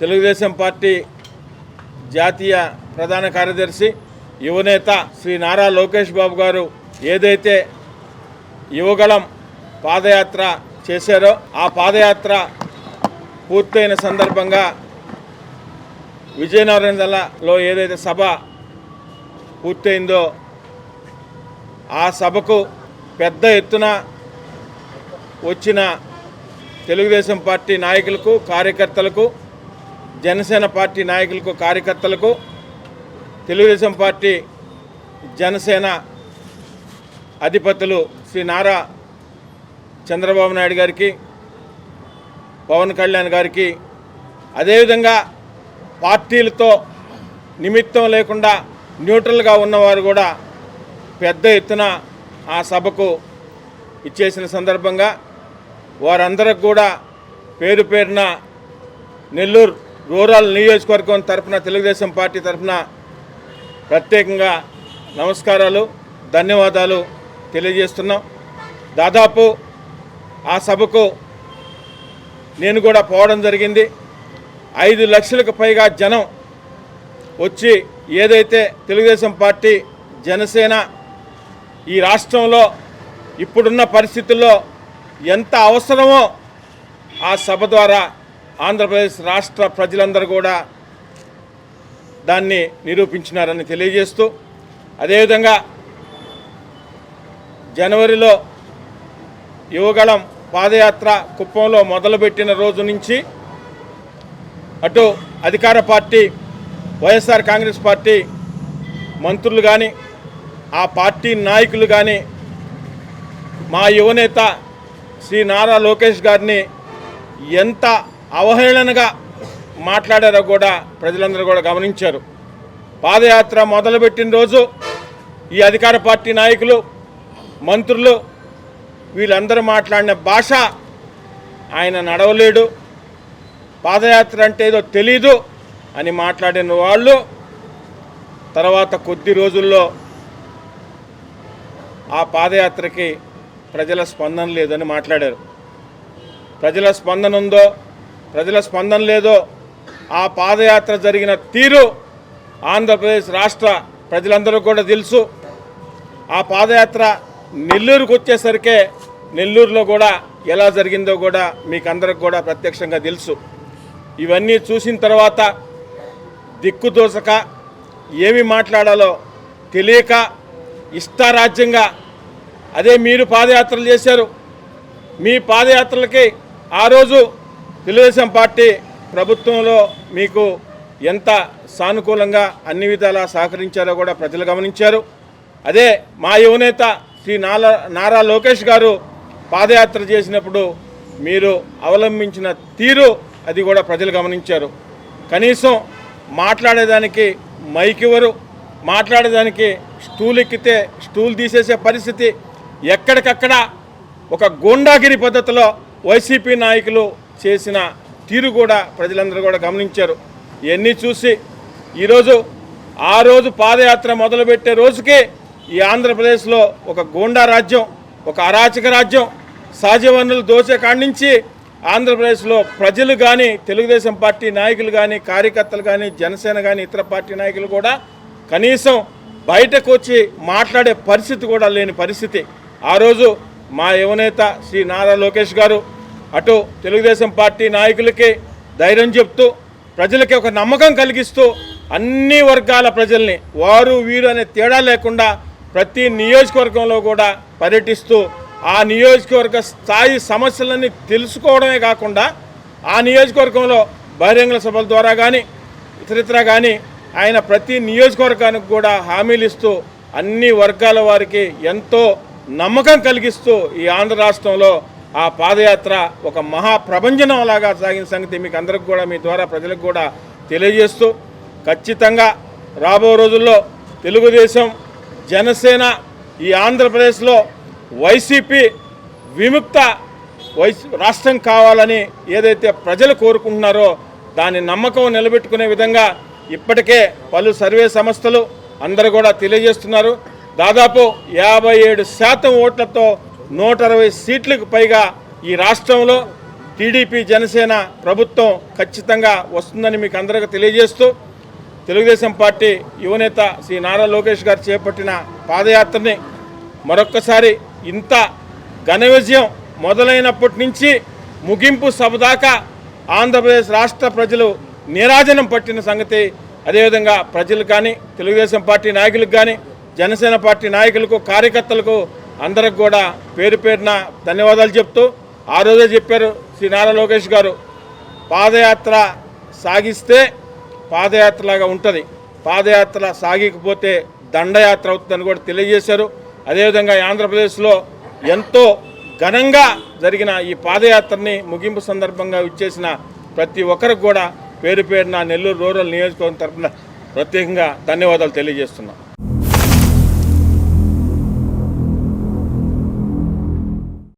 Telugu Desam party జాతీయ ప్రధాన కార్యదర్శి యువనేత శ్రీ నారా లోకేష్ బాబు గారు ఏదైతే యువగళం పాదయాత్ర చేశారో ఆ పాదయాత్ర పూర్తయిన సందర్భంగా విజయనగరం జిల్లాలో ఏదైతే సభ పూర్తయిందో ఆ సభకు పెద్ద ఎత్తున వచ్చిన తెలుగుదేశం పార్టీ నాయకులకు కార్యకర్తలకు జనసేన పార్టీ నాయకులకు కార్యకర్తలకు తెలుగుదేశం పార్టీ జనసేన అధిపతులు శ్రీ నారా చంద్రబాబు నాయుడు గారికి పవన్ కళ్యాణ్ గారికి అదేవిధంగా పార్టీలతో నిమిత్తం లేకుండా న్యూట్రల్గా ఉన్నవారు కూడా పెద్ద ఎత్తున ఆ సభకు ఇచ్చేసిన సందర్భంగా వారందరికి కూడా పేరు పేరున నెల్లూరు రూరల్ నియోజకవర్గం తరఫున తెలుగుదేశం పార్టీ తరఫున ప్రత్యేకంగా నమస్కారాలు ధన్యవాదాలు తెలియజేస్తున్నాం. దాదాపు ఆ సభకు నేను కూడా పోవడం జరిగింది. ఐదు లక్షలకు పైగా జనం వచ్చి ఏదైతే తెలుగుదేశం పార్టీ జనసేన ఈ రాష్ట్రంలో ఇప్పుడున్న పరిస్థితుల్లో ఎంత అవసరమో ఆ సభ ద్వారా ఆంధ్రప్రదేశ్ రాష్ట్ర ప్రజలందరూ కూడా దాన్ని నిరూపించినారని తెలియజేస్తూ అదేవిధంగా జనవరిలో యువగళం పాదయాత్ర కుప్పంలో మొదలుపెట్టిన రోజు నుంచి అటు అధికార పార్టీ వైఎస్ఆర్ కాంగ్రెస్ పార్టీ మంత్రులు కానీ ఆ పార్టీ నాయకులు కానీ మా యువనేత శ్రీ నారా లోకేష్ గారిని ఎంత అవహేళనగా మాట్లాడారో కూడా ప్రజలందరూ కూడా గమనించారు. పాదయాత్ర మొదలుపెట్టిన రోజు ఈ అధికార పార్టీ నాయకులు మంత్రులు వీళ్ళందరూ మాట్లాడిన భాష ఆయన నడవలేడు. పాదయాత్ర అంటే ఏదో తెలీదు అని మాట్లాడిన వాళ్ళు తర్వాత కొద్ది రోజుల్లో ఆ పాదయాత్రకి ప్రజల స్పందన లేదని మాట్లాడారు. ప్రజల స్పందన ఉందో ప్రజల స్పందన లేదో ఆ పాదయాత్ర జరిగిన తీరు ఆంధ్రప్రదేశ్ రాష్ట్ర ప్రజలందరూ కూడా తెలుసు. ఆ పాదయాత్ర నెల్లూరుకు వచ్చేసరికే నెల్లూరులో కూడా ఎలా జరిగిందో కూడా మీకు అందరికి కూడా ప్రత్యక్షంగా తెలుసు. ఇవన్నీ చూసిన తర్వాత దిక్కుదోసక ఏమి మాట్లాడాలో తెలియక ఇష్టారాజ్యంగా అదే మీరు పాదయాత్రలు చేశారు. మీ పాదయాత్రలకి ఆ రోజు తెలుగుదేశం పార్టీ ప్రభుత్వంలో మీకు ఎంత సానుకూలంగా అన్ని విధాలా సహకరించారో కూడా ప్రజలు గమనించారు. అదే మా యువనేత శ్రీ నారా నారా లోకేష్ గారు పాదయాత్ర చేసినప్పుడు మీరు అవలంబించిన తీరు అది కూడా ప్రజలు గమనించారు. కనీసం మాట్లాడేదానికి మైక్ ఇవ్వరు మాట్లాడేదానికి స్టూల్ ఎక్కితే స్టూల్ తీసేసే పరిస్థితి ఎక్కడికక్కడ ఒక గూండాగిరి పద్ధతిలో వైసీపీ నాయకులు చేసిన తీరు కూడా ప్రజలందరూ కూడా గమనించారు. ఇవన్నీ చూసి ఈరోజు ఆ రోజు పాదయాత్ర మొదలుపెట్టే రోజుకే ఈ ఆంధ్రప్రదేశ్లో ఒక గూండా రాజ్యం ఒక అరాచక రాజ్యం సహజ వనరులు దోచే కాడి నుంచి ఆంధ్రప్రదేశ్లో ప్రజలు కానీ తెలుగుదేశం పార్టీ నాయకులు కానీ కార్యకర్తలు కానీ జనసేన కానీ ఇతర పార్టీ నాయకులు కూడా కనీసం బయటకు వచ్చి మాట్లాడే పరిస్థితి కూడా లేని పరిస్థితి. ఆ రోజు మా యువనేత శ్రీ నారా లోకేష్ గారు అటు తెలుగుదేశం పార్టీ నాయకులకి ధైర్యం చెప్తూ ప్రజలకి ఒక నమ్మకం కలిగిస్తూ అన్ని వర్గాల ప్రజల్ని వారు వీరు అనే తేడా లేకుండా ప్రతి నియోజకవర్గంలో కూడా పర్యటిస్తూ ఆ నియోజకవర్గ స్థాయి సమస్యలన్నీ తెలుసుకోవడమే కాకుండా ఆ నియోజకవర్గంలో బహిరంగ సభల ద్వారా కానీ ఇతరితర కానీ ఆయన ప్రతి నియోజకవర్గానికి కూడా హామీలు ఇస్తూ అన్ని వర్గాల వారికి ఎంతో నమ్మకం కలిగిస్తూ ఈ ఆంధ్ర రాష్ట్రంలో ఆ పాదయాత్ర ఒక మహా లాగా సాగిన సంగతి మీకు అందరికి కూడా మీ ద్వారా ప్రజలకు కూడా తెలియజేస్తూ ఖచ్చితంగా రాబో రోజుల్లో తెలుగుదేశం జనసేన ఈ ఆంధ్రప్రదేశ్లో వైసీపీ విముక్త రాష్ట్రం కావాలని ఏదైతే ప్రజలు కోరుకుంటున్నారో దాని నమ్మకం నిలబెట్టుకునే విధంగా ఇప్పటికే పలు సర్వే సంస్థలు అందరూ కూడా తెలియజేస్తున్నారు. దాదాపు యాభై ఏడు శాతం ఓట్లతో నూట అరవై సీట్లకు పైగా ఈ రాష్ట్రంలో టీడీపీ జనసేన ప్రభుత్వం ఖచ్చితంగా వస్తుందని మీకు అందరికీ తెలియజేస్తూ తెలుగుదేశం పార్టీ యువనేత శ్రీ నారా లోకేష్ గారు చేపట్టిన పాదయాత్రని మరొక్కసారి ఇంత ఘన విజయం మొదలైనప్పటి నుంచి ముగింపు సభ దాకా ఆంధ్రప్రదేశ్ రాష్ట్ర ప్రజలు నీరాజనం పట్టిన సంగతి అదేవిధంగా ప్రజలు కానీ తెలుగుదేశం పార్టీ నాయకులకు కానీ జనసేన పార్టీ నాయకులకు కార్యకర్తలకు అందరికి కూడా పేరు పేరున ధన్యవాదాలు చెప్తూ ఆ రోజే చెప్పారు శ్రీ నారా లోకేష్ గారు. పాదయాత్ర సాగిస్తే పాదయాత్రలాగా ఉంటుంది. పాదయాత్ర సాగికపోతే దండయాత్ర అవుతుందని కూడా తెలియజేశారు. అదేవిధంగా ఆంధ్రప్రదేశ్లో ఎంతో ఘనంగా జరిగిన ఈ పాదయాత్రని ముగింపు సందర్భంగా ఇచ్చేసిన ప్రతి ఒక్కరికి కూడా పేరు పేరున నెల్లూరు రూరల్ నియోజకవర్గం తరఫున ప్రత్యేకంగా ధన్యవాదాలు తెలియజేస్తున్నాం.